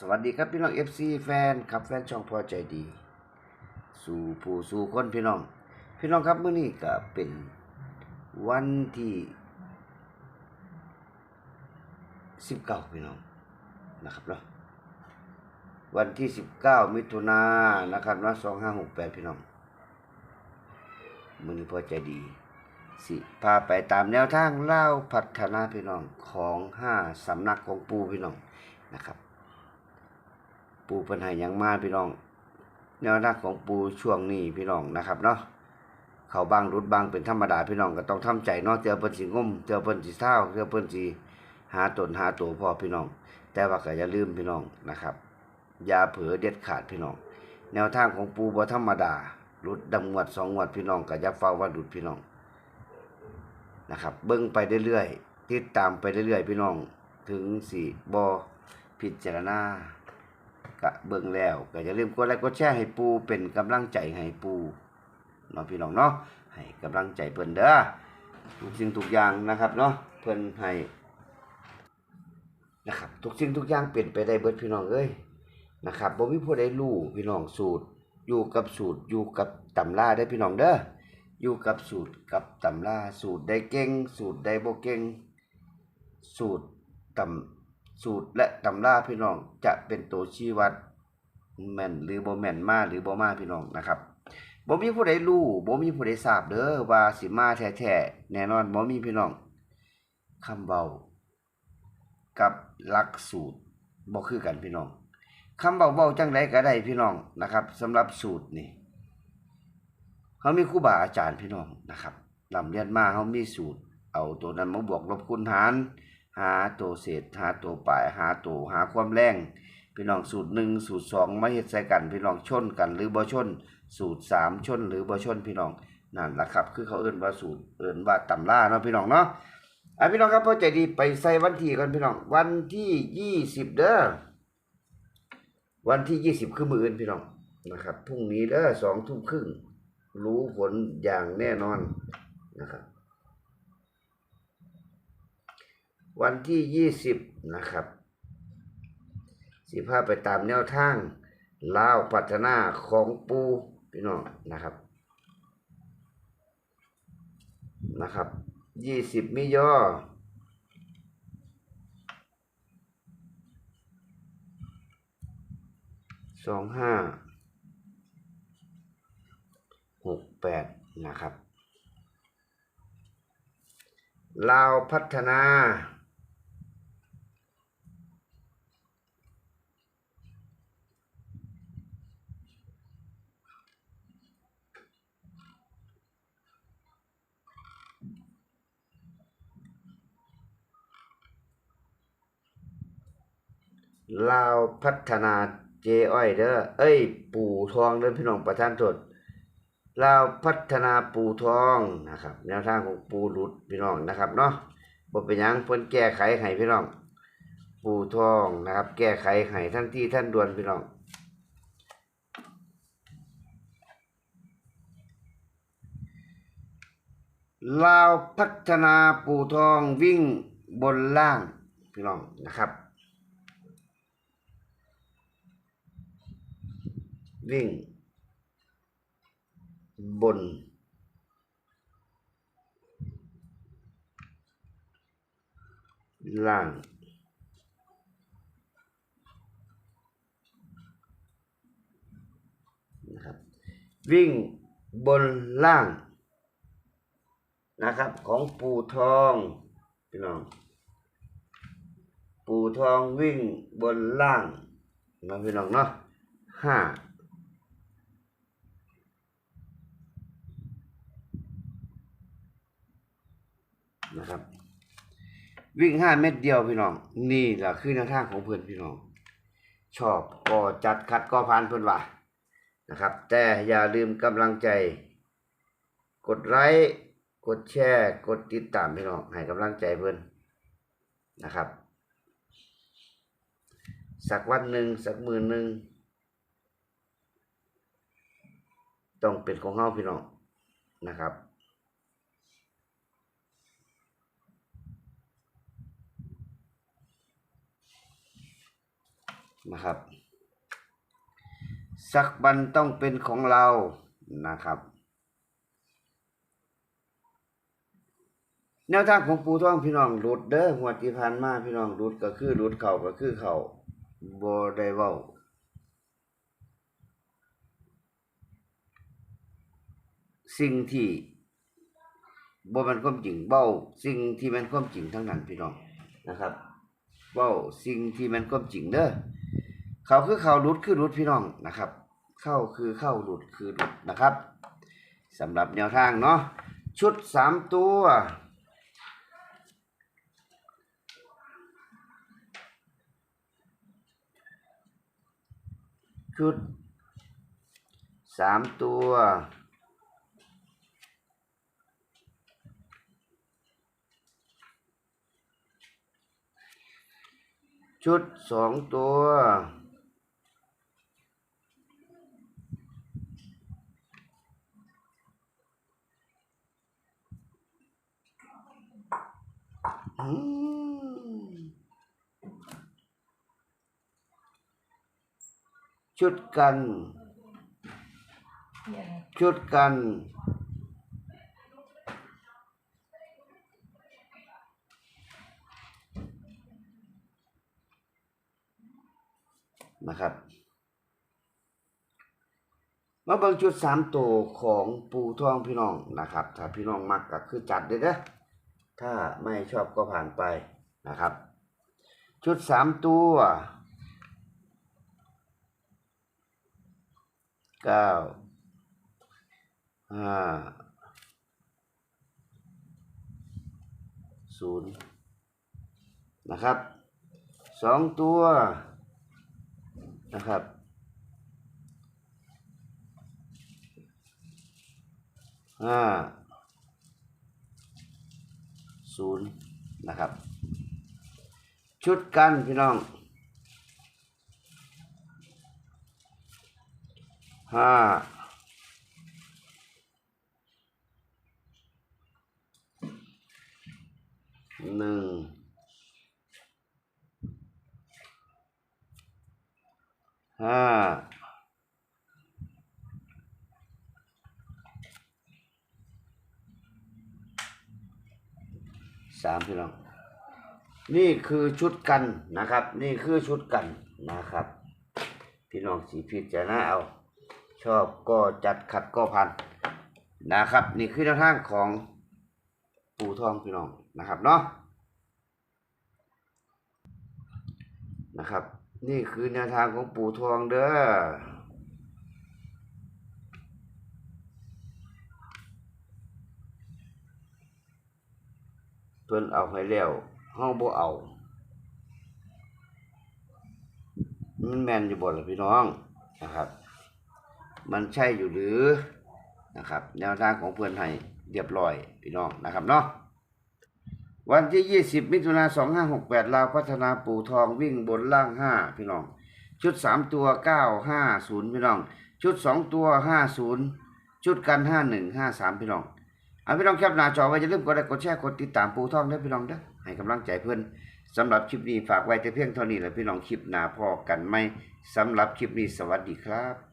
สวัสดีครับพี่น้อง FC แฟนครับแฟนช่องพอใจดี สู่ผู้สู่คนพี่น้อง พี่น้องครับเมื้อนี้ก็เป็นวันที่19พี่น้องนะครับเนาะวันที่19มิถุนายนนะครับเนาะ2568พี่น้องมือนี้พอใจดี สิพาไปตามแนวทางเล่าพัฒนาพี่น้องของห้าสำนักของปูพี่น้องนะครับ ปูปัญหายังมาพี่น้องแนวทางของปูช่วงนี้พี่น้องนะครับเนาะเขาบางรุดบางเป็นธรรมดาพี่น้องก็ต้องทำใจเนาะเจอเปิ้นสิงมเจอเปิ้นสิเท่าเจอเปิ้นสิหาตนหาตัวพอพี่น้อง แต่ว่าก็อย่าลืมพี่น้องนะครับ อย่าเผลอเด็ดขาดพี่น้อง แนวทางของปูบ่ธรรมดารุดดำงวดสองงวดพี่น้องก็อย่าเฝ้าว่าดุดพี่น้องนะครับ เบิ้งไปเรื่อยๆติดตามไปเรื่อยๆพี่น้อง ถึงสี่บอพิจารณา กะเบิ้งแล้วก็อย่าลืมกดไลค์กดแชร์ให้ปูเป็นกำลังใจให้ปูเนาะพี่น้องเนาะให้กำลังใจเพิ่นเด้อทุกสิ่งทุกอย่างนะครับเนาะเพิ่นให้นะครับทุกสิ่งทุกอย่างเปลี่ยนไปได้เบิดพี่น้องเอ้ยนะครับบ่มีผู้ใดรู้พี่น้องสูตร อยู่กับสูตรอยู่กับตำราได้พี่น้องเด้ออยู่กับสูตรกับตำราสูตรได้เก่ง สูตรได้บ่เก่ง สูตรตำ สูตรและตำราพี่น้องจะเป็นตัวชี้วัดแม่นหรือบ่แม่นมาหรือบ่มาพี่น้องนะครับบ่มีผู้ใดรู้บ่มีผู้ใดทราบเด้อว่าสิมาแท้ๆแน่นอนบ่มีพี่น้องคำเบากับหลักสูตรบ่คือกันพี่น้องคำเบาเว้าจังไดก็ได้พี่น้องนะครับสำหรับสูตรนี่เขามีครูบาอาจารย์พี่น้องนะครับลำเรียนมาเขามีสูตร เอาตัวนั้นมาบวกลบคูณหาร หาตัวเศษหาตัวปลายหาตัวหาความแรงพี่น้องสูตรหนึ่งสูตรสองมาเฮ็ดใส่กัน พี่น้องชนกันหรือบ่ชน สูตรสามชนหรือบ่ชนพี่น้องนั่นแหละครับ คือเขาเอิ้นว่าสูตรเอิ้นว่าตำราเนาะพี่น้องเนาะอะพี่น้องครับพอใจดีไปใส่วันที่กันพี่น้อง วันที่ยี่สิบเด้อวันที่ยี่สิบคือมืออื่นพี่น้องนะครับพรุ่งนี้เด้อสองทุ่มครึ่งรู้ผลอย่างแน่นอนนะครับ วันที่ยี่สิบนะครับสิพาไปตามแนวทางลาวพัฒนาของปูพี่น้องนะครับ นะครับ ยี่สิบมิยอสองห้าหกแปดนะครับ ลาวพัฒนา ลาวพัฒนาเจอ้อยเด้อเอ้ย ปู่ทองเด้อพี่น้องประธานโทษลาวพัฒนาปูทองนะครับ แนวทางของปูหลุดพี่น้องนะครับเนาะบ่เป็นหยังเพิ่นแก้ไขให้พี่น้อง ปูทองนะครับ แก้ไขให้ทันที่ท่านด่วนพี่น้องลาวพัฒนาปูทองวิ่งบนล่างพี่น้องนะครับ วิ่ง บน ล่าง นะครับ วิ่งบนล่าง นะครับ ของปูทองพี่น้องปูทองวิ่งบนล่างนะพี่น้องเนาะห้า นะครับ วิ่งห้าเม็ดเดียวพี่น้อง นี่แหละคือแนวทางของเพื่อนพี่น้อง ชอบก็จัดคัดก็พันเพื่อนว่านะครับ แต่อย่าลืมกำลังใจ กดไลค์กดแชร์ กดติดตามพี่น้องให้กำลังใจเพื่อนนะครับ สักวันหนึ่งสักมือหนึ่งต้องเป็นของเฮาพี่น้องนะครับ นะครับสักบันต้องเป็นของเรานะครับ แนวทางของปูท่องพี่น้องรุดเด้อหัวที่ผ่านมาพี่น้องรุดก็คือรุดเข่าก็คือเข่าบ่ได้เว้าสิ่งที่บ่มันความจริงเบ้าสิ่งที่มันความจริงทั้งนั้นพี่น้องนะครับเบ้าสิ่งที่มันความจริงเด้อ เขาคือเขารุดคือรุดพี่น้องนะครับ เข้าคือเข้าหลุดคือหลุดนะครับสำหรับแนวทางเนาะชุดสามตัวชุดสามตัวชุดสองตัว ชุดกัน ชุดกัน นะครับ มาเบิ่งชุดสามตัวของปูทองพี่น้องนะครับ ถ้าพี่น้องมักก็คือจัดเด้อเด้ ถ้าไม่ชอบก็ผ่านไปนะครับ ชุดสามตัวเก้าห้าศูนย์นะครับสองตัวนะครับห้า ศูนย์นะครับ ชุดกันพี่น้องห้าหนึ่งห้า สามพี่น้อง นี่คือชุดกันนะครับ นี่คือชุดกันนะครับ พี่น้องสีพิจารณาเอา ชอบก็จัดขัดก็พันนะครับ นี่คือแนวทางของปูทองพี่น้องนะครับเนาะนะครับ นี่คือแนวทางของปูทองเด้อ เพิ่นเอาให้แล้วเฮาบ่เอา มันแม่นอยู่บ่ล่ะพี่น้องนะครับ มันใช่อยู่หรือนะครับ แนวทางของเพื่อนให้เรียบร้อยพี่น้องนะครับเนาะวันที่ 20 มิถุนายน2568 ลาวพัฒนาปู่ทองวิ่งบนล่าง 5 พี่น้อง ชุด 3 ตัว 950 พี่น้อง ชุด 2 ตัว 50 ชุดกัน 51 53 พี่น้อง เอาพี่น้องแคปหน้าจอไว้อย่าลืมกดไลค์กดแชร์กดติดตามปูท่องด้วยพี่น้องเด้อให้กำลังใจเพื่อนสำหรับคลิปนี้ฝากไว้แต่เพียงเท่านี้แหละพี่น้องคลิปหน้าพอกันไหมสำหรับคลิปนี้สวัสดีครับ